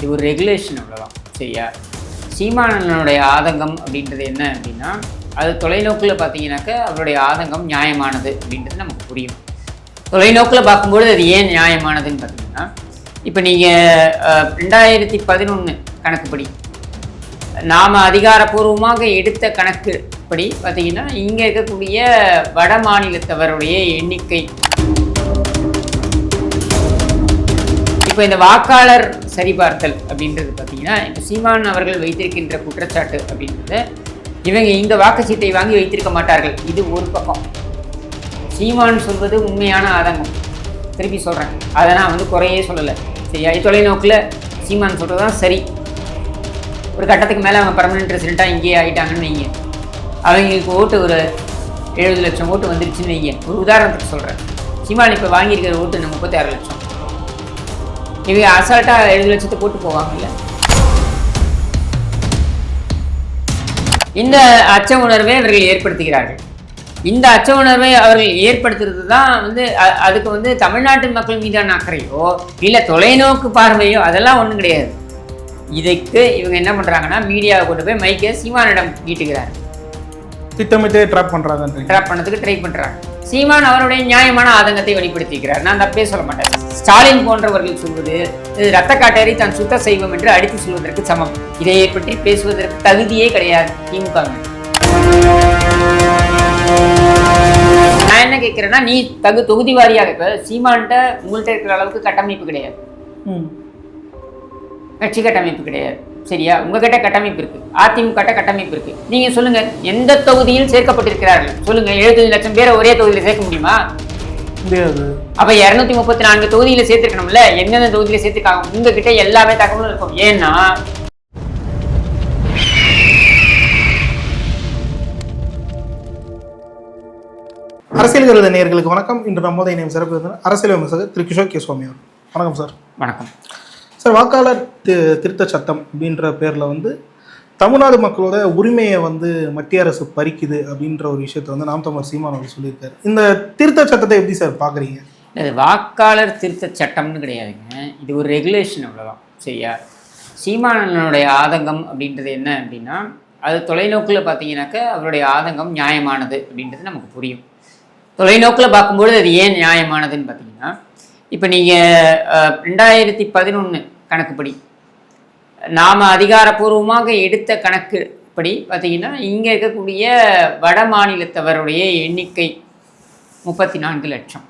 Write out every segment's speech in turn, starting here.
இது ஒரு ரெகுலேஷன் அவ்வளோதான் சரியா? சீமானனுடைய ஆதங்கம் அப்படின்றது என்ன அப்படின்னா அது தொலைநோக்கில் பார்த்தீங்கன்னாக்க அவருடைய ஆதங்கம் நியாயமானது அப்படின்றது நமக்கு புரியும். தொலைநோக்கில் பார்க்கும்பொழுது அது ஏன் நியாயமானதுன்னு பார்த்தீங்கன்னா இப்போ நீங்கள் ரெண்டாயிரத்தி பதினொன்று கணக்குப்படி நாம் அதிகாரப்பூர்வமாக எடுத்த கணக்குப்படி பார்த்தீங்கன்னா இங்கே இருக்கக்கூடிய வட மாநிலத்தவருடைய எண்ணிக்கை இப்போ இந்த வாக்காளர் சரிபார்த்தல் அப்படின்றது பார்த்தீங்கன்னா இப்போ சீமான் அவர்கள் வைத்திருக்கின்ற குற்றச்சாட்டு அப்படின்றது இவங்க இந்த வாக்குச்சீட்டை வாங்கி வைத்திருக்க மாட்டார்கள். இது ஒரு பக்கம். சீமான் சொல்வது உண்மையான ஆதங்கம். திருப்பி சொல்கிறேன் அதை நான் வந்து குறையே சொல்லலை. சரியா தொலைநோக்கில் சீமான் சொல்கிறது தான் சரி. ஒரு கட்டத்துக்கு மேலே அவங்க பர்மனெண்ட் ரெசிடெண்ட்டாக இங்கேயே ஆகிட்டாங்கன்னு வைங்க. அவங்களுக்கு ஓட்டு ஒரு எழுபது லட்சம் ஓட்டு வந்துருச்சுன்னு வைங்க. ஒரு உதாரணத்துக்கு சொல்கிறேன் சீமான் இப்போ வாங்கியிருக்கிற ஓட்டு முப்பத்தாறு லட்சம்? இவங்க அசால்ட்டாக எழுபது லட்சத்தை போட்டு போவாங்கல்ல. இந்த அச்ச உணர்வை அவர்கள் ஏற்படுத்துகிறார்கள். இந்த அச்ச உணர்வை அவர்கள் ஏற்படுத்துறது தான் வந்து அதுக்கு வந்து தமிழ்நாட்டு மக்கள் மீதான அக்கறையோ இல்லை தொலைநோக்கு பார்வையோ அதெல்லாம் ஒன்றும் கிடையாது. இதுக்கு இவங்க என்ன பண்ணுறாங்கன்னா மீடியாவை கொண்டு போய் மைக்கை சீமானிடம் நீட்டுகிறார் திட்டமிட்டே ட்ராப் பண்றாங்கன்றீங்க. ட்ராப் பண்ணதுக்கு ட்ரை பண்ணுறாங்க சீமான் அவருடைய நியாயமான ஆதங்கத்தை வெளிப்படுத்தியிருக்கிறார் நான் தப்பே சொல்ல மாட்டேன். ஸ்டாலின் போன்றவர்கள் சொல்வது ரத்த காட்டேரி தான் சுத்த செய்வோம் என்று அடித்து சொல்வதற்கு சமம். இதை பற்றி பேசுவதற்கு தகுதியே கிடையாது. திமுக. நான் என்ன கேட்குறேன்னா நீ தகு தொகுதி வாரியாக இப்போ சீமான்கிட்ட உங்கள்கிட்ட இருக்கிற அளவுக்கு கட்டமைப்பு கிடையாது. கட்சி கட்டமைப்பு கிடையாது. சரியா? உங்ககிட்ட கட்டமைப்பு இருக்கு. அதிமுக கிட்ட கட்டமைப்பு இருக்கு. நீங்க சொல்லுங்க எந்த தொகுதியில் சேர்க்கப்பட்டிருக்கிறார்கள்? சொல்லுங்க எழுபத்தஞ்சு லட்சம் பேரை ஒரே தொகுதியில சேர்க்க முடியுமா? முடியாது. அப்ப இருநூத்தி முப்பத்தி நான்கு தொகுதியில சேர்த்துக்கணும்ல எந்தெந்த தொகுதியில சேர்த்துக்காங்க உங்ககிட்ட எல்லாமே தகவலும் இருக்கும். ஏன்னா அரசியல் கருத நேயர்களுக்கு வணக்கம். இன்று நம்மோதை நேம் சிறப்பு அரசியல் விமர்சகர் திரு கிஷோர் கே சுவாமி வணக்கம் சார். வணக்கம். சார் வாக்காளர் திருத்த சட்டம் அப்படின்ற பேரில் வந்து தமிழ்நாடு மக்களோட உரிமையை வந்து மத்திய அரசு பறிக்குது அப்படின்ற ஒரு விஷயத்தை வந்து நாம் தமிழர் சீமான் அவர் சொல்லியிருக்காரு. இந்த திருத்த சட்டத்தை எப்படி சார் பார்க்குறீங்க? இது வாக்காளர் திருத்த சட்டம்னு கிடையாதுங்க. இது ஒரு ரெகுலேஷன் அவ்வளோதான் சரியா? சீமானனுடைய ஆதங்கம் அப்படின்றது என்ன அப்படின்னா அது தொலைநோக்கில் பார்த்தீங்கன்னாக்க அவருடைய ஆதங்கம் நியாயமானது அப்படின்றது நமக்கு புரியும். தொலைநோக்கில் பார்க்கும்பொழுது அது ஏன் நியாயமானதுன்னு பார்த்தீங்கன்னா இப்போ நீங்கள் ரெண்டாயிரத்தி பதினொன்று கணக்குப்படி நாம் அதிகாரப்பூர்வமாக எடுத்த கணக்குப்படி பார்த்தீங்கன்னா இங்கே இருக்கக்கூடிய வட மாநிலத்தவருடைய எண்ணிக்கை முப்பத்தி நான்கு லட்சம்.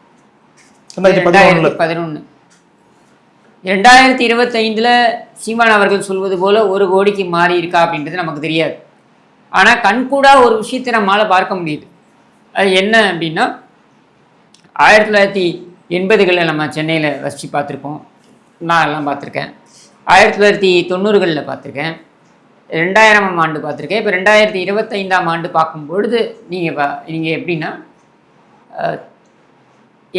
ரெண்டாயிரத்தி பதினொன்று ரெண்டாயிரத்தி இருபத்தைந்தில் சீமான் அவர்கள் சொல்வது போல ஒரு கோடிக்கு மாறி இருக்கா அப்படின்றது நமக்கு தெரியாது. ஆனால் கண்கூடா ஒரு விஷயத்தை நம்மளால் பார்க்க முடியுது. அது என்ன அப்படின்னா ஆயிரத்தி தொள்ளாயிரத்தி எண்பதுகளில் நம்ம சென்னையில் வசித்து பார்த்துருக்கோம் நான் எல்லாம் பார்த்துருக்கேன். ஆயிரத்தி தொள்ளாயிரத்தி தொண்ணூறுகளில் பார்த்துருக்கேன். ரெண்டாயிரமாம் ஆண்டு பார்த்துருக்கேன். இப்போ ரெண்டாயிரத்தி இருபத்தைந்தாம் ஆண்டு பார்க்கும் பொழுது நீங்கள் பா நீங்கள் எப்படின்னா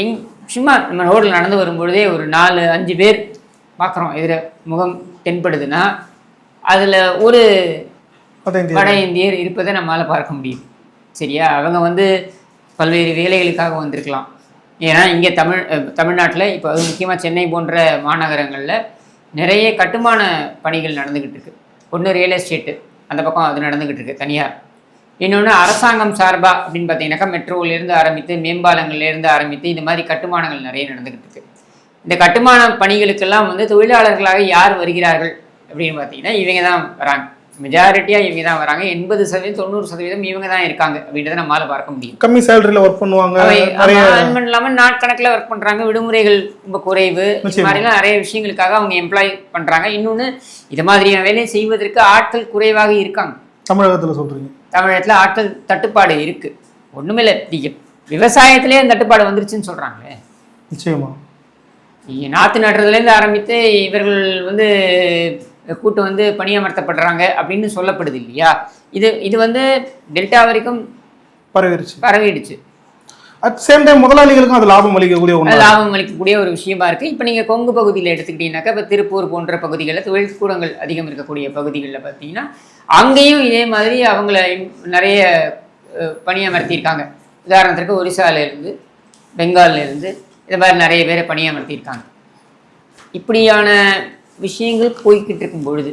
எங் சும்மா நம்ம ரோட்டில் நடந்து வரும்பொழுதே ஒரு நாலு அஞ்சு பேர் பார்க்குறோம். எதிர முகம் தென்படுதுன்னா அதில் ஒரு வட இந்தியர் இருப்பதை நம்மளால் பார்க்க முடியும். சரியா? அவங்க வந்து பல்வேறு வேலைகளுக்காக வந்திருக்கலாம். ஏன்னா இங்கே தமிழ் தமிழ்நாட்டில் இப்போ அது முக்கியமாக சென்னை போன்ற மாநகரங்களில் நிறைய கட்டுமான பணிகள் நடந்துக்கிட்டு இருக்கு. ஒன்று ரியல் எஸ்டேட்டு அந்த பக்கம் அது நடந்துக்கிட்டு இருக்கு தனியார். இன்னொன்று அரசாங்கம் சார்பாக அப்படின்னு பார்த்தீங்கன்னாக்கா மெட்ரோவிலேருந்து ஆரம்பித்து மேம்பாலங்கள்லேருந்து ஆரம்பித்து இந்த மாதிரி கட்டுமானங்கள் நிறைய நடந்துக்கிட்டு இருக்கு. இந்த கட்டுமான பணிகளுக்கெல்லாம் வந்து தொழிலாளர்களாக யார் வருகிறார்கள் அப்படின்னு பார்த்தீங்கன்னா இவங்க தான் வராங்க. மெஜாரிட்டியாக இவங்க தான் வராங்க. எண்பது சதவீதம் தொண்ணூறு சதவீதம் இவங்க தான் இருக்காங்க அப்படின்றத நம்மளால பார்க்க முடியும். கம்மி சேலரியில் ஒர்க் பண்ணுவாங்க இல்லாமல் நாட்கணக்கில் ஒர்க் பண்ணுறாங்க விடுமுறைகள் ரொம்ப குறைவு. இந்த நிச்சயமா. மாதிரிலாம் நிறைய விஷயங்களுக்காக அவங்க எம்ப்ளாய் பண்ணுறாங்க இன்னொன்று இது மாதிரியான வேலையை செய்வதற்கு ஆட்கள் குறைவாக இருக்காங்க. தமிழகத்தில் சொல்றீங்க. தமிழகத்தில் ஆட்கள் தட்டுப்பாடு இருக்குது ஒன்றுமில்லை விவசாயத்திலே தட்டுப்பாடு வந்துருச்சுன்னு சொல்கிறாங்களே நிச்சயமா. இங்க நாற்று நடுறதுலேருந்து ஆரம்பித்து இவர்கள் வந்து கூட்டு வந்து பணியமர்த்தப்படுறாங்க அப்படின்னு சொல்லப்படுது இல்லையா? இது இது வந்து டெல்டா வரைக்கும் பரவிருச்சு. பரவிடுச்சு. அட் சேம் டைம் முதலாளிகளுக்கும் அது லாபம் அளிக்கக்கூடிய ஒன்று லாபம் அளிக்கக்கூடிய ஒரு விஷயமா இருக்கு. இப்போ நீங்கள் கொங்கு பகுதியில் எடுத்துக்கிட்டீங்கன்னாக்கா இப்போ திருப்பூர் போன்ற பகுதிகளில் தொழிற்கூடங்கள் அதிகம் இருக்கக்கூடிய பகுதிகளில் பார்த்தீங்கன்னா அங்கேயும் இதே மாதிரி அவங்கள நிறைய பணியமர்த்தியிருக்காங்க. உதாரணத்திற்கு ஒரிசால இருந்து பெங்கால்ல இருந்து இது மாதிரி நிறைய பேரை பணியமர்த்தியிருக்காங்க. இப்படியான விஷயங்கள் போய்கிட்டு இருக்கும் பொழுது.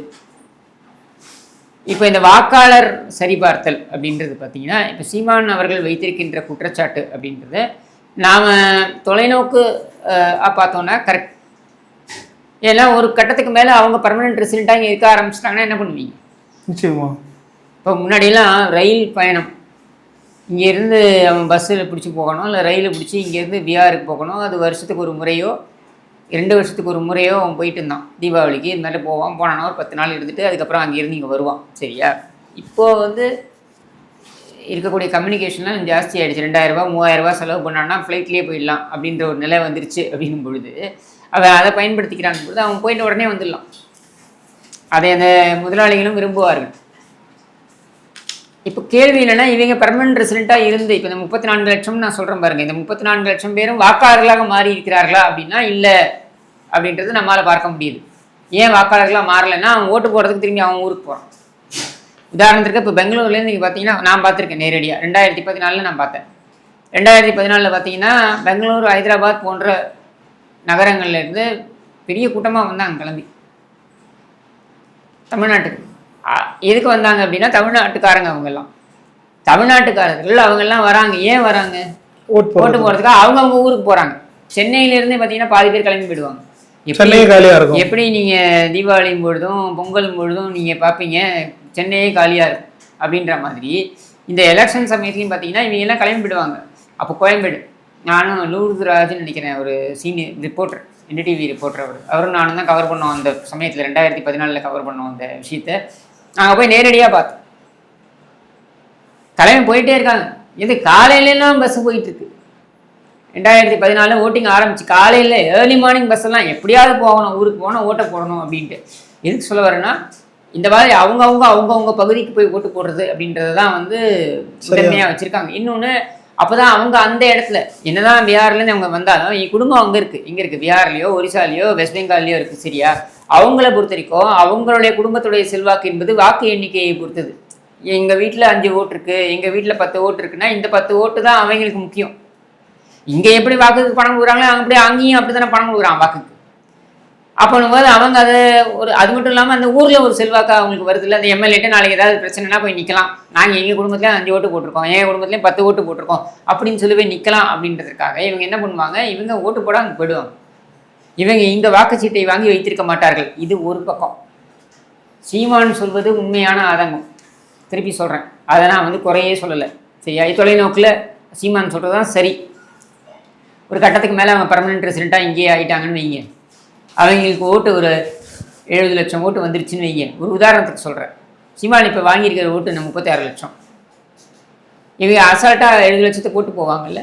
இப்போ இந்த வாக்காளர் சரிபார்த்தல் அப்படின்றது பார்த்தீங்கன்னா இப்போ சீமான் அவர்கள் வைத்திருக்கின்ற குற்றச்சாட்டு அப்படின்றத நாம் தொலைநோக்கு அஹ், பார்த்தோம்னா கரெக்ட் ஏன்னா ஒரு கட்டத்துக்கு மேலே அவங்க பர்மனெண்ட் ரெசிடெண்ட்டாக இங்கே இருக்க ஆரம்பிச்சிட்டாங்கன்னா என்ன பண்ணுவீங்க? நிச்சயமா. இப்போ முன்னாடியெல்லாம் ரயில் பயணம். இங்கேருந்து அவன் பஸ்ஸில் பிடிச்சி போகணும் இல்லை ரயிலை பிடிச்சி இங்கேருந்து பிஆருக்கு போகணும் அது வருஷத்துக்கு ஒரு முறையோ ரெண்டு வருஷத்துக்கு ஒரு முறையோ அவன் போயிட்டு இருந்தான். தீபாவளிக்கு இந்த மாதிரி போவான். போனானா ஒரு பத்து நாள் இருந்துட்டு அதுக்கப்புறம் அங்கேருந்து இங்கே வருவான். சரியா? இப்போது வந்து இருக்கக்கூடிய கம்யூனிகேஷன்லாம் ஜாஸ்தி ஆகிடுச்சு ரெண்டாயிரரூபா மூவாயிரரூபா செலவு பண்ணான்னா ஃப்ளைட்லேயே போயிடலாம் அப்படின்ற ஒரு நிலை வந்துருச்சு அப்படின்னும் பொழுது அவன் அதை பயன்படுத்திக்கிறான் பொழுது அவன் போயிட்டு உடனே வந்துடலாம். அதை அந்த முதலாளிகளும் விரும்புவார்கள். இப்போ கேள்வி என்னன்னா இவங்க பெர்மனன்ட் ரெசிடென்ட்டாக இருந்து இப்போ இந்த முப்பத்தி நான்கு லட்சம் நான் சொல்கிறேன் பாருங்க. இந்த முப்பத்தி நான்கு லட்சம் பேரும் வாக்காளர்களாக மாறி இருக்கிறார்களா அப்படின்னா இல்லை. அப்படின்றது நம்மளால் பார்க்க முடியுது. ஏன் வாக்காளர்களாக மாறலைன்னா அவன் ஓட்டு போடுறதுக்கு திரும்பி அவன் ஊருக்கு போகிறான் உதாரணத்துக்கு இப்போ பெங்களூர்லேருந்து நீங்கள் பார்த்தீங்கன்னா நான் பார்த்துருக்கேன் நேரடியாக ரெண்டாயிரத்தி பதினாலில் நான் பார்த்தேன். ரெண்டாயிரத்தி பதினாலில் பார்த்தீங்கன்னா பெங்களூர் ஹைதராபாத் போன்ற நகரங்கள்லேருந்து பெரிய கூட்டமாக வந்தாங்க கிளம்பி. தமிழ்நாட்டுக்கு. எதுக்கு வந்தாங்க அப்படின்னா தமிழ்நாட்டுக்காரங்க அவங்கெல்லாம். தமிழ்நாட்டுக்காரர்கள் அவங்கெல்லாம் வராங்க. ஏன் வராங்க? ஓட் ஓட்டு போகிறதுக்காக அவங்க அவங்க ஊருக்கு போகிறாங்க சென்னையிலேருந்தே பார்த்தீங்கன்னா பாதி பேர் கிளம்பி போயிடுவாங்க. எப்படி- நீங்கள் தீபாவளி பொழுதும் பொங்கல் பொழுதும் நீங்கள் பார்ப்பீங்க சென்னையே காலியாக இருக்கும். அப்படின்ற மாதிரி இந்த எலெக்ஷன் சமயத்துலையும் பார்த்தீங்கன்னா இவங்க எல்லாம் கிளம்பி போயிடுவாங்க. அப்போ கோயம்பேடு. நானும் லூர்துராஜ்னு நினைக்கிறேன் ஒரு சீனியர் ரிப்போர்ட்டர் என்டிடிவி ரிப்போர்ட்டர் அவர். அவரும் நானும் தான் கவர் பண்ணோம் அந்த சமயத்தில். ரெண்டாயிரத்தி பதினாலில் கவர் பண்ணோம் அந்த விஷயத்த. நாங்கள் போய் நேரடியாக பார்த்தோம் கிளம்பி போயிட்டே இருக்காங்க. இது காலையிலலாம் பஸ் போயிட்டு இருக்கு ரெண்டாயிரத்தி பதினாலு ஓட்டிங் ஆரம்பிச்சு காலையில் ஏர்லி மார்னிங் பஸ் எல்லாம் எப்படியாவது போகணும் ஊருக்கு போகணும் ஓட்டை போடணும் அப்படின்ட்டு. எதுக்கு சொல்ல வரேன்னா இந்த மாதிரி அவங்கவுங்க அவங்கவுங்க பகுதிக்கு போய் ஓட்டு போடுறது அப்படின்றது தான் வந்து முதன்மையாக வச்சுருக்காங்க. இன்னொன்று அப்போ தான் அவங்க அந்த இடத்துல என்னதான் பீகார்லேருந்து அவங்க வந்தாலும் என் குடும்பம் அங்கே இருக்குது இங்கே இருக்குது பீகார்லேயோ ஒரிசாலேயோ வெஸ்ட் பெங்கால்லையோ இருக்குது சரியா? அவங்கள பொறுத்த வரைக்கும் அவங்களுடைய குடும்பத்துடைய செல்வாக்கு என்பது வாக்கு எண்ணிக்கையை பொறுத்தது. எங்கள் வீட்டில் அஞ்சு ஓட்டு இருக்குது எங்கள் வீட்டில் பத்து ஓட்டு இருக்குன்னா இந்த பத்து ஓட்டு தான் அவங்களுக்கு முக்கியம். இங்கே எப்படி வாக்குக்கு பணம் கொடுக்குறாங்களோ அங்கே அப்படியே அங்கேயும் அப்படி தானே பணம் கொடுக்குறான் வாக்குக்கு. அப்போனும்போது அவங்க அதை ஒரு அது மட்டும் இல்லாமல் அந்த ஊரில் ஒரு செல்வாக்கா அவங்களுக்கு வருது இல்லை அந்த எம்எல்ஏட்ட நாளைக்கு ஏதாவது பிரச்சனைனா போய் நிற்கலாம் நாங்கள் எங்கள் குடும்பத்துலேயும் அஞ்சு ஓட்டு போட்டிருக்கோம் என் குடும்பத்துலேயும் பத்து ஓட்டு போட்டிருக்கோம் அப்படின்னு சொல்லி போய் நிற்கலாம் அப்படின்றதுக்காக இவங்க என்ன பண்ணுவாங்க இவங்க ஓட்டு போட அங்கே போயிடுவாங்க. இவங்க இந்த வாக்குச்சீட்டை வாங்கி வைத்திருக்க மாட்டார்கள். இது ஒரு பக்கம். சீமான் சொல்வது உண்மையான ஆதங்கம். திருப்பி சொல்கிறேன் அதை நான் வந்து குறையே சொல்லலை. சரியா? தொலைநோக்கில் சீமான் சொல்கிறது தான் சரி. ஒரு கட்டத்துக்கு மேலே அவங்க பர்மனெண்ட் ரெசிடெண்ட்டாக இங்கேயே ஆகிட்டாங்கன்னு வைங்க. அவங்களுக்கு ஓட்டு ஒரு எழுபது லட்சம் ஓட்டு வந்துருச்சுன்னு வைங்க. ஒரு உதாரணத்துக்கு சொல்கிறேன் சீமான் இப்போ வாங்கியிருக்கிற ஓட்டு நான் முப்பத்தாறு லட்சம்? இவங்க அசால்ட்டாக எழுபது லட்சத்துக்கு ஓட்டு போவாங்கல்ல?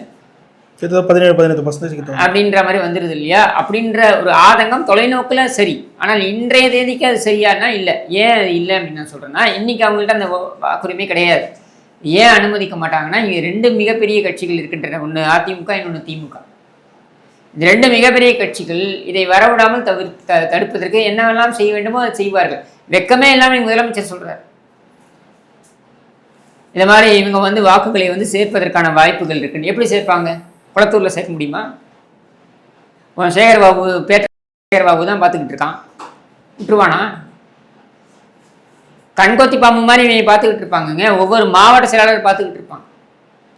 பதினேழு பதினெட்டு பர்சன்டேஜ் கிட்ட அப்படின்ற மாதிரி வந்துடுது இல்லையா? அப்படின்ற ஒரு ஆதங்கம் தொலைநோக்கில் சரி. ஆனால் இன்றைய தேதிக்கு அது சரியானா இல்லை. ஏன் அது இல்லை அப்படின்னு நான் சொல்கிறேன்னா இன்றைக்கி அவங்கள்ட்ட அந்த வாக்குரிமை கிடையாது. ஏன் அனுமதிக்க மாட்டாங்கன்னா இங்கே ரெண்டு மிகப்பெரிய கட்சிகள் இருக்கின்றன. ஒன்று அதிமுக இன்னொன்று திமுக. இந்த ரெண்டு மிகப்பெரிய கட்சிகள் இதை வரவிடாமல் தவிர த- தடுப்பதற்கு என்னவெல்லாம் செய்ய வேண்டுமோ அதை செய்வார்கள். வெக்கமே இல்லாமல் முதலமைச்சர் சொல்கிறார் இந்த மாதிரி இவங்க வந்து வாக்குகளை வந்து சேர்ப்பதற்கான வாய்ப்புகள் இருக்குன்னு எப்படி சேர்ப்பாங்க? குளத்தூரில் சேர்க்க முடியுமா? சேகர் பாபு பேட்ட சேகர் பாபு தான் பார்த்துக்கிட்டு இருக்கான். விட்டுருவானா? கண்கொத்தி பாம்பு மாதிரி இவங்க பார்த்துக்கிட்டு இருப்பாங்கங்க. ஒவ்வொரு மாவட்ட செயலாளர் பார்த்துக்கிட்டு இருப்பாங்க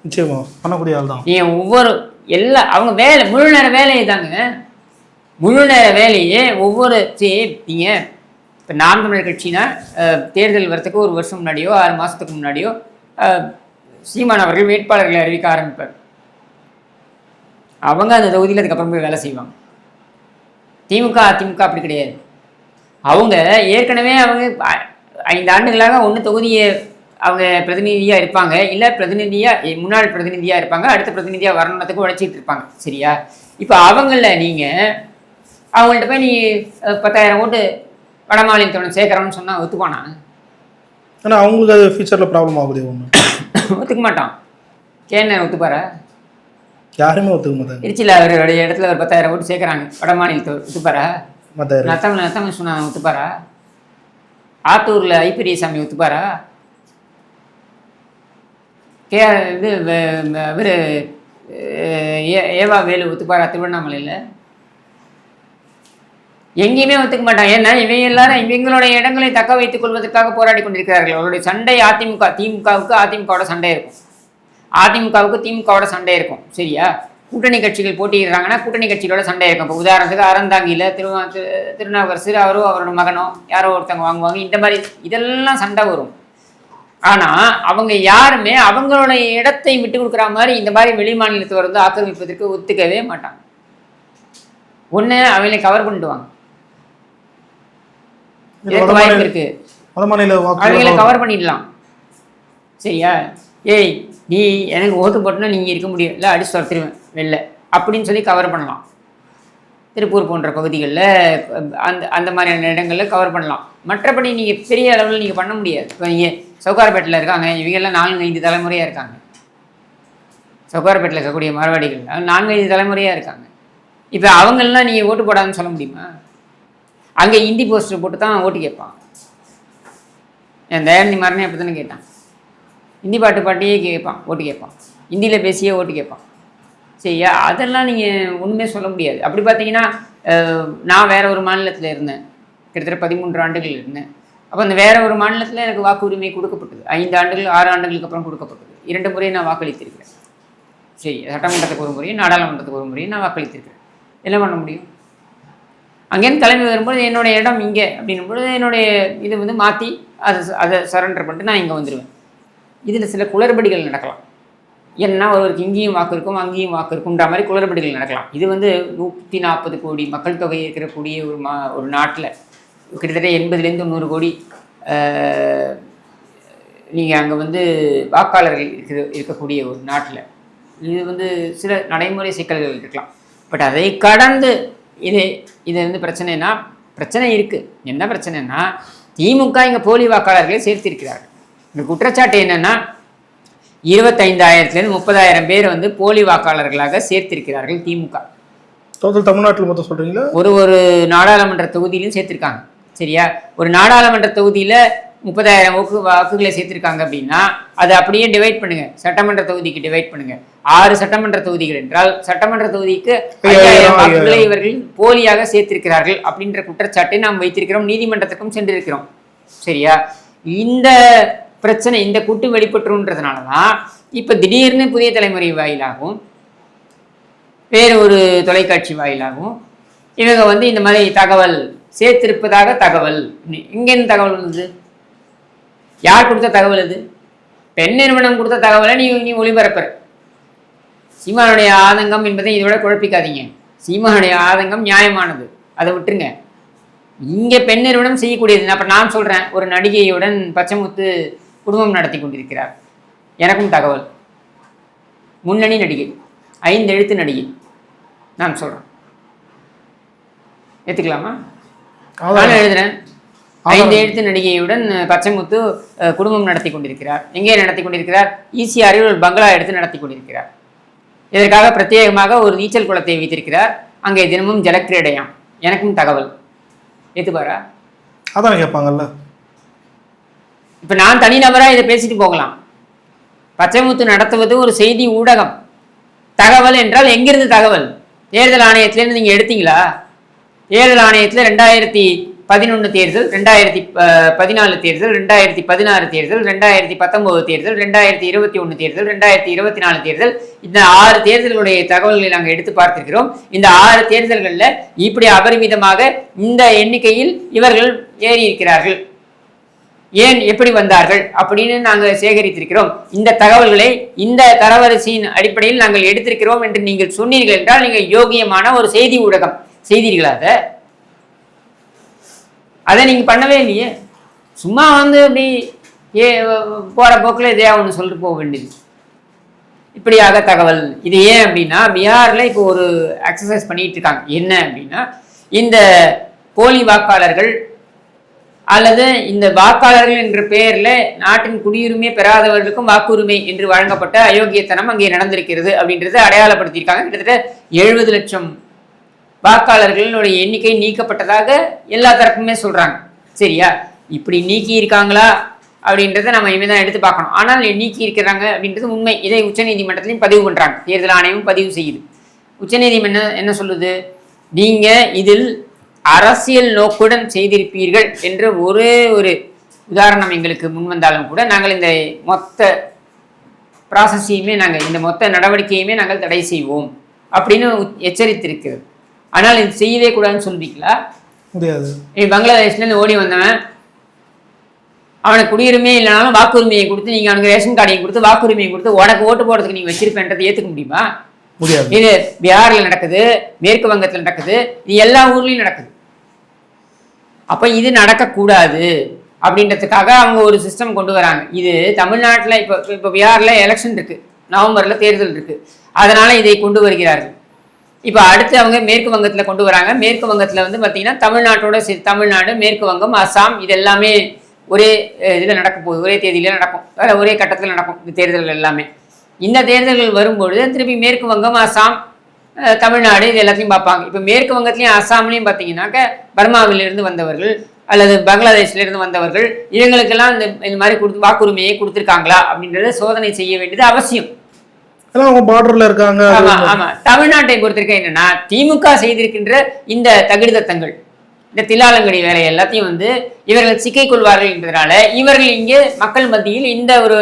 நிச்சயமா பண்ணக்கூடிய ஆள் தான். நீங்க ஒவ்வொரு எல்லா அவங்க வேலை முழு நேர வேலையை தாங்க. முழு நேர வேலையே ஒவ்வொரு சரி நீங்கள் இப்போ நாம் தமிழர் கட்சினா அஹ், தேர்தல் வரத்துக்கு ஒரு வருஷம் முன்னாடியோ ஆறு மாதத்துக்கு முன்னாடியோ சீமான் அவர்கள் வேட்பாளர்களை அறிவிக்க ஆரம்பிப்பார். அவங்க அந்த தொகுதியில் அதுக்கப்புறம் போய் வேலை செய்வாங்க. திமுக அதிமுக அப்படி கிடையாது. அவங்க ஏற்கனவே அவங்க ஐந்து ஆண்டுகளாக ஒன்று தொகுதியை அவங்க பிரதிநிதியாக இருப்பாங்க. இல்லை பிரதிநிதியாக முன்னாள் பிரதிநிதியாக இருப்பாங்க. அடுத்த பிரதிநிதியாக வரணுன்றதுக்கு உழைச்சிட்டு இருப்பாங்க. சரியா? இப்போ அவங்கள நீங்கள் அவங்கள்ட்ட போய் நீ பத்தாயிரம் ஓட்டு வட மாநிலத்தோட சேர்க்குறோன்னு சொன்னால் ஒத்துப்பானா ஏன்னா அவங்களுக்கு அது ஃபியூச்சரில் ப்ராப்ளம் ஆகுது ஒன்று ஒத்துக்க மாட்டான். கேன ஒத்துப்பாரா? யாருமே ஒத்துக்க மாட்டாங்க. திருச்சியில் அவருடைய இடத்துல ஒரு பத்தாயிரம் ஓட்டு சேர்க்குறாங்க. வட மாநிலத்தை ஒத்துப்பாரா? நத்தமிழ் நத்தமிழ் சொன்னா ஒத்துப்பாரா? ஆத்தூரில் ஐப்பெரியசாமி ஒத்துப்பாரா? கே இது இவர் ஏவா வேலு ஒத்துப்பாரா திருவண்ணாமலையில்? எங்கேயுமே ஒத்துக்க மாட்டாங்க. ஏன்னா இவங்க எல்லாரும் இவங்களுடைய இடங்களை தக்க வைத்துக் கொள்வதற்காக போராடி கொண்டிருக்கிறார்கள். அவருடைய சண்டை அதிமுக திமுகவுக்கு அதிமுகவோட சண்டை இருக்கும். அதிமுகவுக்கு திமுகவோட சண்டை இருக்கும். சரியா? கூட்டணி கட்சிகள் போட்டியிடுறாங்கன்னா கூட்டணி கட்சிகளோட சண்டை இருக்கும். இப்போ உதாரணத்துக்கு அறந்தாங்கியில் திருவா திரு திருநாவுக்கரசு அவரோ அவரோட மகனோ யாரோ ஒருத்தவங்க வாங்குவாங்க. இந்த மாதிரி இதெல்லாம் சண்டை வரும். ஆனால் அவங்க யாருமே அவங்களுடைய இடத்தை விட்டு கொடுக்குற மாதிரி இந்த மாதிரி வெளி மாநிலத்தவர் வந்து ஆக்கிரமிப்பதற்கு ஒத்துக்கவே மாட்டாங்க. ஒன்று அவங்களை கவர் பண்ணிட்டு வாங்க இதற்கு வாய்ப்பு இருக்கு. அவங்கள கவர் பண்ணிடலாம். சரியா? ஏய் நீ எனக்கு ஓட்டு போட்டனா நீங்கள் இருக்க முடியும். இல்லை அடிச்சு துரத்துருவேன் வெளில. அப்படின்னு சொல்லி கவர் பண்ணலாம். திருப்பூர் போன்ற பகுதிகளில் அந்த அந்த மாதிரியான இடங்களில் கவர் பண்ணலாம். மற்றபடி நீங்கள் பெரிய அளவில் நீங்கள் பண்ண முடியாது. இப்போ நீங்கள் சவுகார்பேட்டில் இருக்காங்க. இவங்கெல்லாம் நான்கு ஐந்து தலைமுறையாக இருக்காங்க. சவுகார்பேட்டில் இருக்கக்கூடிய மார்வாடிகள் நான்கு ஐந்து தலைமுறையாக இருக்காங்க. இப்போ அவங்களெலாம் நீங்கள் ஓட்டு போடாதுன்னு சொல்ல முடியுமா? அங்கே இந்தி போஸ்டர் போட்டு தான் ஓட்டு கேட்பான் என் தயாநிதி மாறனே அப்படி தானே கேட்டான். ஹிந்தி பாட்டு பாட்டியே கேட்பான் ஓட்டு கேட்பான் ஹிந்தியில் பேசியே ஓட்டு கேட்பான் சரியா? அதெல்லாம் நீங்கள் ஒன்றுமே சொல்ல முடியாது. அப்படி பார்த்தீங்கன்னா நான் வேற ஒரு மாநிலத்தில் இருந்தேன். கிட்டத்தட்ட பதிமூன்று ஆண்டுகள் இருந்தேன். அப்போ அந்த வேற ஒரு மாநிலத்தில் எனக்கு வாக்குரிமை கொடுக்கப்பட்டது. ஐந்து ஆண்டுகள் ஆறு ஆண்டுகளுக்கு அப்புறம் கொடுக்கப்பட்டது. இரண்டு முறை நான் வாக்களித்திருக்கிறேன். சரி சட்டமன்றத்துக்கு ஒரு முறையும் நாடாளுமன்றத்துக்கு ஒரு முறையும் நான் வாக்களித்திருக்கிறேன். என்ன பண்ண முடியும்? அங்கேருந்து கிளம்பி வரும்போது என்னுடைய இடம் இங்கே அப்படின்னும் பொழுது என்னுடைய இது வந்து மாற்றி அதை அதை சரண்டர் பண்ணிட்டு நான் இங்கே வந்துடுவேன் இதில் சில குளறுபடிகள் நடக்கலாம். ஏன்னா ஒருவருக்கு இங்கேயும் வாக்கு இருக்கும் அங்கேயும் வாக்கு இருக்கும்ன்ற மாதிரி குளறுபடிகள் நடக்கலாம். இது வந்து நூற்றி நாற்பது கோடி மக்கள் தொகை இருக்கக்கூடிய ஒரு மா ஒரு நாட்டில். கிட்டத்தட்ட எண்பதுலேருந்து நூறு கோடி நீங்கள் அங்கே வந்து வாக்காளர்கள் இருக்கிற இருக்கக்கூடிய ஒரு நாட்டில். இது வந்து சில நடைமுறை சிக்கல்கள் இருக்கலாம். பட் அதை கடந்து இது இது வந்து பிரச்சனைனா பிரச்சனை இருக்குது என்ன பிரச்சனைனா திமுக இங்கே போலி வாக்காளர்களை சேர்த்திருக்கிறார்கள். இந்த குற்றச்சாட்டு என்னன்னா இருபத்தைந்தாயிரத்துலேருந்து முப்பதாயிரம் பேர் வந்து போலி வாக்காளர்களாக சேர்த்திருக்கிறார்கள் திமுக. டோட்டல் தமிழ்நாட்டில் மொத்தம் சொல்றீங்களா? ஒரு ஒரு நாடாளுமன்ற தொகுதியிலும் சேர்த்திருக்காங்க. சரியா? ஒரு நாடாளுமன்ற தொகுதியில் முப்பதாயிரம் வாக்கு வாக்குகளை சேர்த்திருக்காங்க அப்படின்னா அதை அப்படியே டிவைட் பண்ணுங்க. சட்டமன்ற தொகுதிக்கு டிவைட் பண்ணுங்க. ஆறு சட்டமன்ற தொகுதிகள் என்றால் சட்டமன்ற தொகுதிக்கு ஐயாயிரம் வாக்குகளை இவர்கள் போலியாக சேர்த்திருக்கிறார்கள் அப்படின்ற குற்றச்சாட்டை நாம் வைத்திருக்கிறோம். நீதிமன்றத்துக்கும் சென்றிருக்கிறோம். சரியா? இந்த பிரச்சனை இந்த கூட்டு வெளிப்பட்டுன்றதுனால தான் இப்போ திடீர்னு புதிய தலைமுறை வாயிலாகவும் வேறு ஒரு தொலைக்காட்சி வாயிலாகவும் இவங்க வந்து இந்த மாதிரி தகவல் சேர்த்திருப்பதாக தகவல். இங்கேருந்து தகவல் வந்தது? யார் கொடுத்த தகவல் அது? பெண் நிறுவனம் கொடுத்த தகவலை நீ நீ ஒளிபரப்புற. சீமானுடைய ஆதங்கம் என்பதை இதோட குழப்பிக்காதீங்க. சீமானுடைய ஆதங்கம் நியாயமானது. அதை விட்டுருங்க. இங்கே பெண் நிறுவனம் செய்யக்கூடியது அப்போ நான் சொல்கிறேன் ஒரு நடிகையுடன் பச்சைமுத்து குடும்பம் நடத்தி கொண்டிருக்கிறார். எனக்கும் தகவல். முன்னணி நடிகை ஐந்து எழுத்து நடிகை. நான் சொல்கிறேன் ஏற்றுக்கலாமா நான் எழுதுறேன். ஐந்து எழுத்து நடிகையுடன் பச்சைமுத்து குடும்பம் நடத்தி கொண்டிருக்கிறார். எங்கே நடத்தி கொண்டிருக்கிறார்? ஈசிஆரில் ஒரு பங்களா எடுத்து நடத்தி கொண்டிருக்கிறார். இதற்காக பிரத்யேகமாக ஒரு நீச்சல் குளத்தை வைத்திருக்கிறார். அங்கே தினமும் ஜலக்கிரீடையாம். எனக்கும் தகவல். ஏத்துப்பாரா? அதான் கேட்பாங்கல்ல. இப்போ நான் தனிநபராக இதை பேசிட்டு போகலாம். பச்சைமுத்து நடத்துவது ஒரு செய்தி ஊடகம். தகவல் என்றால் எங்கிருந்து தகவல்? தேர்தல் ஆணையத்திலேருந்து நீங்கள் எடுத்தீங்களா? தேர்தல் ஆணையத்தில் ரெண்டாயிரத்தி பதினொன்று தேர்தல் ரெண்டாயிரத்தி பதினாலு தேர்தல் ரெண்டாயிரத்தி பதினாறு தேர்தல் ரெண்டாயிரத்தி பத்தொம்போது தேர்தல் ரெண்டாயிரத்தி இருபத்தி ஒன்று தேர்தல் ரெண்டாயிரத்தி இருபத்தி நாலு தேர்தல். இந்த ஆறு தேர்தல்களுடைய தகவல்களை நாங்கள் எடுத்து பார்த்திருக்கிறோம். இந்த ஆறு தேர்தல்களில் இப்படி அபரிமிதமாக இந்த எண்ணிக்கையில் இவர்கள் ஏறியிருக்கிறார்கள் ஏன் எப்படி வந்தார்கள் அப்படின்னு நாங்கள் சேகரித்திருக்கிறோம். இந்த தகவல்களை இந்த தரவரிசையின் அடிப்படையில் நாங்கள் எடுத்திருக்கிறோம் என்று நீங்கள் சொன்னீர்கள் என்றால் நீங்கள் யோகியமான ஒரு செய்தி ஊடகம் செய்தீர்களா அதை? அதை நீங்கள் பண்ணவே இல்லையே. சும்மா வந்து அப்படி ஏ போகிற போக்கில் இதே ஒன்று சொல்லிட்டு போக வேண்டியது. இப்படியாக தகவல். இது ஏன் அப்படின்னா பீகாரில் இப்போ ஒரு எக்ஸசைஸ் பண்ணிட்டு இருக்காங்க. என்ன அப்படின்னா இந்த போலி வாக்காளர்கள் அல்லது இந்த வாக்காளர்கள் என்ற பெயரில் நாட்டின் குடியுரிமை பெறாதவர்களுக்கும் வாக்குரிமை என்று வழங்கப்பட்ட அயோக்கியத்தனம் அங்கே நடந்திருக்கிறது அப்படின்றத அடையாளப்படுத்தியிருக்காங்க. கிட்டத்தட்ட எழுபது லட்சம் வாக்காளர்களுடைய எண்ணிக்கை நீக்கப்பட்டதாக எல்லா தரப்புமே சொல்கிறாங்க சரியா? இப்படி நீக்கி இருக்காங்களா அப்படின்றத நம்ம இனிமேல் தான் எடுத்து பார்க்கணும். ஆனால் நீக்கி இருக்கிறாங்க அப்படின்றது உண்மை. இதை உச்சநீதிமன்றத்திலையும் பதிவு பண்ணுறாங்க தேர்தல் ஆணையமும் பதிவு செய்யுது. உச்சநீதிமன்றம் என்ன சொல்லுது? நீங்கள் இதில் அரசியல் நோக்குடன் செய்திருப்பீர்கள் என்ற ஒரே ஒரு உதாரணம் எங்களுக்கு முன் வந்தாலும் கூட நாங்கள் இந்த மொத்த ப்ராசஸையுமே நாங்கள் இந்த மொத்த நடவடிக்கையுமே நாங்கள் தடை செய்வோம் அப்படின்னு எச்சரித்திருக்கிறது. ஆனால் இது செய்யவே கூடாதுன்னு சொல்வீங்களா முடியாது. பங்களாதேஷ்லேருந்து ஓடி வந்தவன் அவனுக்கு குடியுரிமையே இல்லைனாலும் வாக்குரிமையை கொடுத்து நீங்கள் அவனுக்கு ரேஷன் கார்டையும் கொடுத்து வாக்குரிமையை கொடுத்து உனக்கு ஓட்டு போடுறதுக்கு நீங்கள் வச்சிருப்பேன்றதை ஏற்றுக்க முடியுமா? முடியாது. இது பீகாரில் நடக்குது மேற்கு வங்கத்தில் நடக்குது இது எல்லா ஊர்லேயும் நடக்குது. அப்போ இது நடக்கக்கூடாது அப்படின்றதுக்காக அவங்க ஒரு சிஸ்டம் கொண்டு வராங்க. இது தமிழ்நாட்டில் இப்போ இப்போ பீகாரில் எலெக்ஷன் இருக்குது நவம்பரில் தேர்தல் இருக்குது அதனால் இதை கொண்டு வருகிறார்கள். இப்போ அடுத்து அவங்க மேற்கு வங்கத்தில் கொண்டு வராங்க. மேற்கு வங்கத்தில் வந்து பார்த்திங்கன்னா தமிழ்நாட்டோட சே தமிழ்நாடு மேற்கு வங்கம் அஸ்ஸாம் இது எல்லாமே ஒரே இதில் நடக்க போகுது. ஒரே தேதியில் நடக்கும். வேறு ஒரே கட்டத்தில் நடக்கும். இந்த தேர்தல்கள் எல்லாமே. இந்த தேர்தல்கள் வரும்பொழுது திருப்பி மேற்கு வங்கம் அஸ்ஸாம் தமிழ்நாடு இது எல்லாத்தையும் பார்ப்பாங்க. இப்போ மேற்கு வங்கத்துலேயும் அஸ்ஸாம்லேயும் பார்த்தீங்கன்னாக்க பர்மாவிலிருந்து வந்தவர்கள் அல்லது பங்களாதேஷ்லேருந்து வந்தவர்கள் இவங்களுக்கெல்லாம் இந்த இந்த மாதிரி கொடுத்து வாக்குரிமையை கொடுத்துருக்காங்களா அப்படின்றத சோதனை செய்ய வேண்டியது அவசியம். அவங்க பார்டர்ல இருக்காங்க. ஆமா ஆமா. தமிழ்நாட்டை பொறுத்திருக்க என்னன்னா திமுக செய்திருக்கின்ற இந்த தகுதித்தங்கள் இந்த தில்லாலங்கடி வேலை எல்லாத்தையும் வந்து இவர்கள் சிக்கிக் கொள்வார்கள் என்பதனால இவர்கள் இங்கே மக்கள் மத்தியில் இந்த ஒரு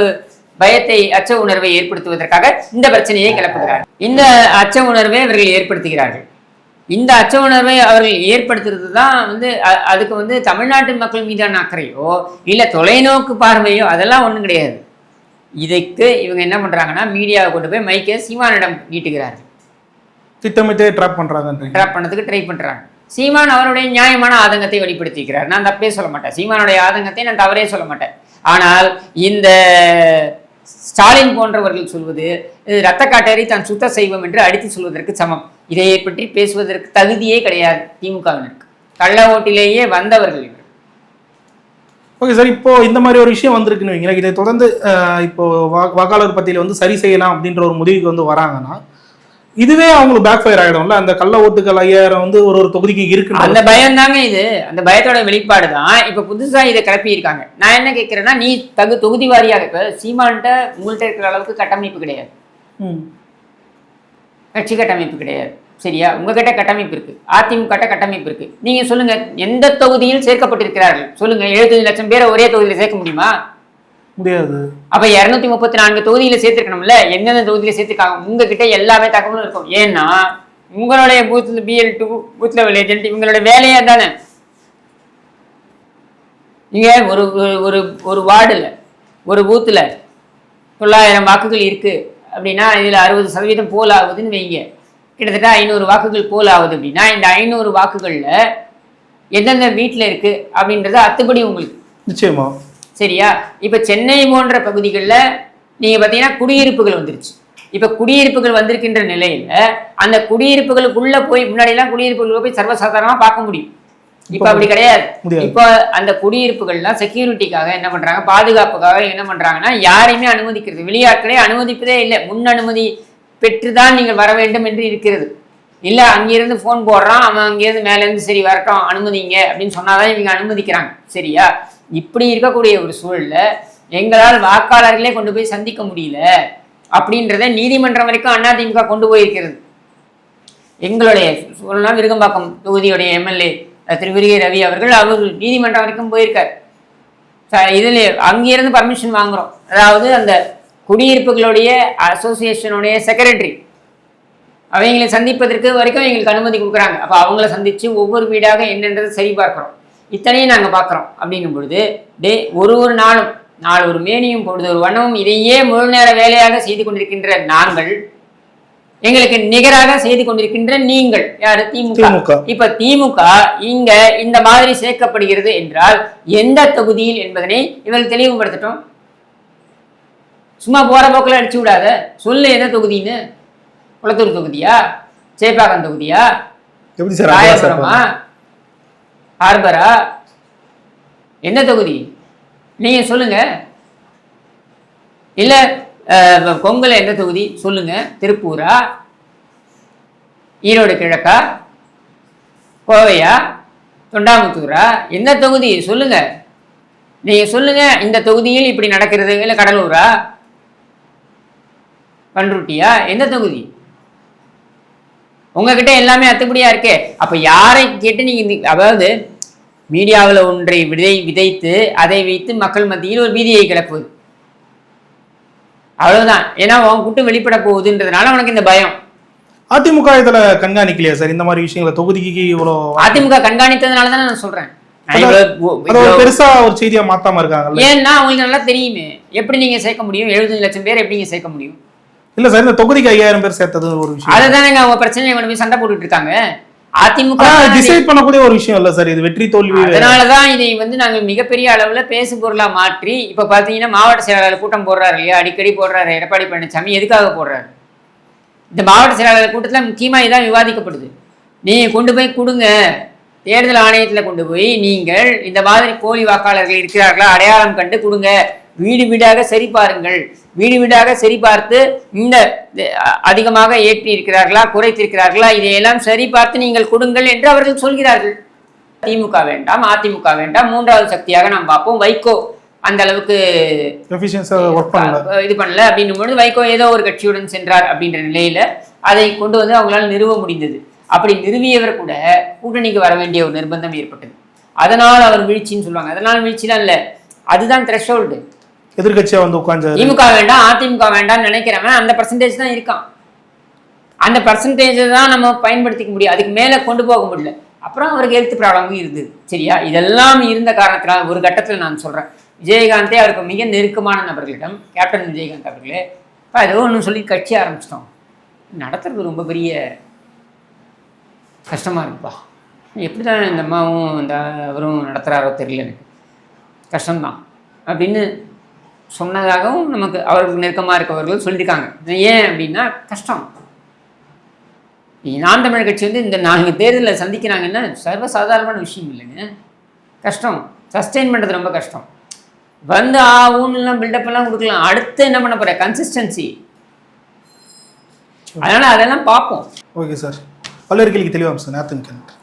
பயத்தை அச்ச உணர்வை ஏற்படுத்துவதற்காக இந்த பிரச்சனையை கிளப்புகிறார்கள் இந்த அச்ச உணர்வை இவர்கள் ஏற்படுத்துகிறார்கள். இந்த அச்ச உணர்வை அவர்கள் ஏற்படுத்துறது தான் வந்து அதுக்கு வந்து தமிழ்நாட்டு மக்கள் மீதான அக்கறையோ இல்லை தொலைநோக்கு பார்வையோ அதெல்லாம் ஒன்றும் கிடையாது. இதுக்கு இவங்க என்ன பண்றாங்கன்னா மீடியாவை கொண்டு போய் மைக்கை சீமானிடம் நீட்டுகிறார்கள். திட்டமிட்டே ட்ராப் பண்றாங்கன்றீங்க ட்ராப் பண்ணதுக்கு ட்ரை பண்றாங்க. சீமான் அவருடைய நியாயமான ஆதங்கத்தை வெளிப்படுத்திக்கிறார். நான் தப்பே சொல்ல மாட்டேன். சீமானுடைய ஆதங்கத்தை நான் தவறே சொல்ல மாட்டேன். ஆனால் இந்த ஸ்டாலின் போன்றவர்கள் சொல்வது இது ரத்த காட்டேரி தான் சுத்த செய்வோம் என்று அடித்து சொல்வதற்கு சமம். இதை பற்றி பேசுவதற்கு தகுதியே கிடையாது திமுகவினருக்கு. கள்ள ஓட்டிலேயே வந்தவர்கள் ஓகே சார் இப்போ இந்த மாதிரி ஒரு விஷயம் வந்திருக்குன்னு வைங்களேன். இதை தொடர்ந்து இப்போ வாக்காளர் பத்தியில வந்து சரி செய்யலாம் அப்படின்ற ஒரு முடிவுக்கு வந்து வராங்கன்னா இதுவே அவங்களுக்கு பேக் ஃபயர் ஆகிடும்ல அந்த கள்ள ஓட்டுகள் ஐயாயிரம் வந்து ஒரு ஒரு தொகுதிக்கு இருக்கு அந்த பயம் தாங்க இது. அந்த பயத்தோட வெளிப்பாடு தான் இப்ப புதுசா இதை கிளப்பி இருக்காங்க நான் என்ன கேட்கிறேன்னா நீ தகு தொகுதி வாரியாக இப்ப சீமான்ட்ட உங்கள்கிட்ட இருக்கிற அளவுக்கு கட்டமைப்பு கிடையாது. கட்சி கட்டமைப்பு கிடையாது. சரியா? உங்ககிட்ட கட்டமைப்பு இருக்கு. அதிமுக கட்டமைப்பு இருக்கு. நீங்க சொல்லுங்க எந்த தொகுதியில் சேர்க்கப்பட்டிருக்கிறார்கள்? சொல்லுங்க எழுபத்தஞ்சு லட்சம் பேரை ஒரே தொகுதியில சேர்க்க முடியுமா? முடியாது. அப்ப இருநூத்தி முப்பத்தி நான்கு தொகுதியில சேர்த்திருக்கணும்ல? எந்தெந்த தொகுதியில சேர்த்திருக்காங்க? உங்ககிட்ட எல்லாமே தகவலும் இருக்கும். ஏன்னா உங்களுடைய பூத்ல BL two booth level agent இவங்களோட வேலையே தானே? நீங்க ஒரு ஒரு- ஒரு ஒரு வார்டுல ஒரு பூத்துல தொள்ளாயிரம் வாக்குகள் இருக்கு. அப்படின்னா இதுல அறுபது சதவீதம் போல் ஆகுதுன்னு வைங்க. கிட்டத்தட்ட ஐநூறு வாக்குகள் போல் ஆகுது அப்படின்னா இந்த ஐநூறு வாக்குகள்ல எந்தெந்த வீட்டுல இருக்கு அப்படின்றது அத்துப்படி உங்களுக்கு. நிச்சயமா. சரியா? இப்போ சென்னை போன்ற பகுதிகளில் நீங்கள் பார்த்தீங்கன்னா குடியிருப்புகள் வந்துருச்சு. இப்போ குடியிருப்புகள் வந்திருக்கின்ற நிலையில் அந்த குடியிருப்புகளுக்குள்ள போய் முன்னாடிலாம் குடியிருப்புகளுக்கு போய் சர்வசாதாரணமாக பார்க்க முடியும். இப்போ அப்படி கிடையாது. இப்போ அந்த குடியிருப்புகள்லாம் செக்யூரிட்டிக்காக என்ன பண்றாங்க? பாதுகாப்புக்காக என்ன பண்றாங்கன்னா யாரையுமே அனுமதிக்கிறது வெளியாட்களை அனுமதிப்பதே இல்லை. முன் அனுமதி பெற்றுதான் நீங்கள் வர வேண்டும் என்று இருக்கிறது. இல்ல அங்கிருந்து ஃபோன் போடுறான் அவன் அங்கிருந்து மேல இருந்து சரி வரட்டும் அனுமதிங்க அப்படின்னு சொன்னாதான் இவங்க அனுமதிக்கிறாங்க. சரியா? இப்படி இருக்கக்கூடிய ஒரு சூழல்ல எங்களால் வாக்காளர்களே கொண்டு போய் சந்திக்க முடியல அப்படின்றத நீதிமன்றம் வரைக்கும் அதிமுக கொண்டு போயிருக்கிறது. எங்களுடைய சொல்லலாம் விருகம்பாக்கம் தொகுதியுடைய எம்எல்ஏ திரு விருகை ரவி அவர்கள் அவர் நீதிமன்றம் வரைக்கும் போயிருக்கார். இதில் அங்கேருந்து அங்கிருந்து பர்மிஷன் வாங்குறோம். அதாவது அந்த குடியிருப்புகளுடைய அசோசியேஷனுடைய செக்ரட்டரி அவங்களை சந்திப்பதற்கு வரைக்கும் எங்களுக்கு அனுமதி கொடுக்குறாங்க. அப்போ அவங்கள சந்திச்சு ஒவ்வொரு வீடாக என்னன்றதை சரி பார்க்குறோம் இத்தனையும் நாங்கள் பார்க்குறோம் அப்படிங்கும் பொழுது டே ஒரு ஒரு நாளும் நாள் ஒரு மேனியும் பொழுது ஒரு வண்ணமும் இதையே முழு நேர வேலையாக செய்து கொண்டிருக்கின்ற நாங்கள் எங்களுக்கு நிகராக செய்து கொண்டிருக்கின்ற நீங்கள் யாரு? திமுக. இப்ப திமுக இங்க இந்த மாதிரி சேர்க்கப்படுகிறது என்றால் எந்த தொகுதியில் என்பதனை இவர்கள் தெளிவுபடுத்தட்டும்? சும்மா போற போக்கில் அடிச்சு விடாத. சொல்லு எந்த தொகுதின்னு? குளத்தூர் தொகுதியா? சேப்பாக்கம் தொகுதியா? எப்படி சார் ராயபுரமா? ஹார்பரா எந்த தொகுதி? நீங்க சொல்லுங்க. இல்ல கொங்கல எந்த தொகுதி? சொல்லுங்க. திருப்பூரா? ஈரோடு கிழக்கா? கோவையா? தொண்டாமுத்தூரா? என்ன தொகுதி? சொல்லுங்க. நீங்க சொல்லுங்க. இந்த தொகுதியில் இப்படி நடக்கிறது இல்லை கடலூரா? பண்ருட்டியா? எந்த தொகுதி? உங்ககிட்ட எல்லாமே அத்துப்படியா இருக்கே. அப்ப யாரை கேட்டு நீங்க அதாவது மீடியாவில் ஒன்றை விதை விதைத்து அதை வைத்து மக்கள் மத்தியில் ஒரு பீதியை கிளப்புவது அவ்வளவுதான். ஏன்னா உன் குட்டு வெளிப்பட போகுதுன்றதுனால உனக்கு இந்த பயம். அதிமுக இதுல கண்காணிக்கலையா சார்? இந்த மாதிரி விஷயங்களை தொகுதிக்கு இவ்வளோ அதிமுக கண்காணித்ததுனால தான் நான் சொல்றேன். பெருசா ஒரு செய்தியா மாத்தாம இருக்காங்கல்ல? ஏன்னா அவங்களுக்கு நல்லா தெரியுமே. எப்படி நீங்க சேர்க்க முடியும்? எழுபத்தஞ்சு லட்சம் பேர் எப்படி நீங்க சேர்க்க முடியும்? இல்ல சார் இந்த தொகுதிக்கு ஐயாயிரம் பேர் சேர்த்தது ஒரு விஷயம் அதுதானேங்க அவங்க பிரச்சனையை கொண்டு போய் சண்டை போட்டுட்டு இருக்காங்க. அதிமுக டிசைட் பண்ணக்கூடிய ஒரு விஷயம் இல்ல சார் இது வெற்றி தோல்வி. அதனாலதான் இதை வந்து நாங்கள் மிகப்பெரிய அளவுல பேசு பொருளா மாற்றி இப்ப பாத்தீங்கன்னா மாவட்ட செயலாளர் கூட்டம் போடுறாரு இல்லையா? அடிக்கடி போடுறாரு எடப்பாடி பழனிசாமி எதுக்காக போடுறாரு? இந்த மாவட்ட செயலாளர் கூட்டத்துல முக்கியமா இதான் விவாதிக்கப்படுது. நீங்க கொண்டு போய் கொடுங்க. தேர்தல் ஆணையத்துல கொண்டு போய் நீங்கள் இந்த மாதிரி போலி வாக்காளர்கள் இருக்கிறார்களா? அடையாளம் கண்டு கொடுங்க. வீடு வீடாக சரி பாருங்கள் வீடு வீடாக சரி பார்த்து இந்த அதிகமாக ஏற்றி இருக்கிறார்களா குறைத்திருக்கிறார்களா இதையெல்லாம் சரி பார்த்து நீங்கள் கொடுங்கள் என்று அவர்கள் சொல்கிறார்கள். திமுக வேண்டாம் அதிமுக வேண்டாம் மூன்றாவது சக்தியாக நாம் பார்ப்போம். வைகோ அந்த அளவுக்கு இது பண்ணல. அப்படின்னும் பொழுது வைகோ ஏதோ ஒரு கட்சியுடன் சென்றார் அப்படின்ற நிலையில அதை கொண்டு வந்து அவங்களால நிறுவ முடிந்தது. அப்படி நிறுவியவர் கூட கூட்டணிக்கு வர வேண்டிய ஒரு நிர்பந்தம் ஏற்பட்டது. அதனால் அவர் வீழ்ச்சின்னு சொல்லுவாங்க. அதனால் வீழ்ச்சிலாம் இல்லை. அதுதான் த்ரெஷோல்டு எதிர்கட்சியா வந்து உட்கார்ந்து திமுக வேண்டாம் அதிமுக வேண்டாம்னு நினைக்கிறவன் அந்த பர்சன்டேஜ் தான் இருக்கான். அந்த பர்சன்டேஜ் தான் நம்ம பயன்படுத்திக்க முடியும். அதுக்கு மேலே கொண்டு போக முடியல. அப்புறம் அவருக்கு ஹெல்த் ப்ராப்ளமும் இருந்தது சரியா? இதெல்லாம் இருந்த காரணத்தினால் ஒரு கட்டத்தில் நான் சொல்கிறேன் விஜயகாந்தே அவருக்கு மிக நெருக்கமான நபர்களிடம் கேப்டன் விஜயகாந்த் அவர்களே இப்போ ஏதோ ஒன்று சொல்லி கட்சி ஆரம்பிச்சிட்டோம். நடத்துறது ரொம்ப பெரிய கஷ்டமாக இருக்குப்பா. எப்படி தான் இந்த அம்மாவும் இந்த அவரும் நடத்துகிறாரோ தெரியல எனக்கு. கஷ்டம்தான். அப்படின்னு சொன்னதாகவும் நமக்கு அவர்களுக்கு நெருக்கமாக இருக்கவர்கள் சொல்லியிருக்காங்க. ஏன் அப்படின்னா கஷ்டம். நாம் தமிழ் கட்சி வந்து இந்த நான்கு தேர்தலில் சந்திக்கிறாங்கன்னா சர்வசாதாரணமான விஷயம் இல்லைங்க. கஷ்டம். சஸ்டெயின் பண்ணுறது ரொம்ப கஷ்டம். வந்து ஆ ஊன்லாம் பில்டப் எல்லாம் கொடுக்கலாம். அடுத்து என்ன பண்ண போற? கன்சிஸ்டன்சி அதனால் அதெல்லாம் பார்ப்போம். Okay sir. பல்லர் கேள்விக்கு தெளிவாக சார். நேத்தன்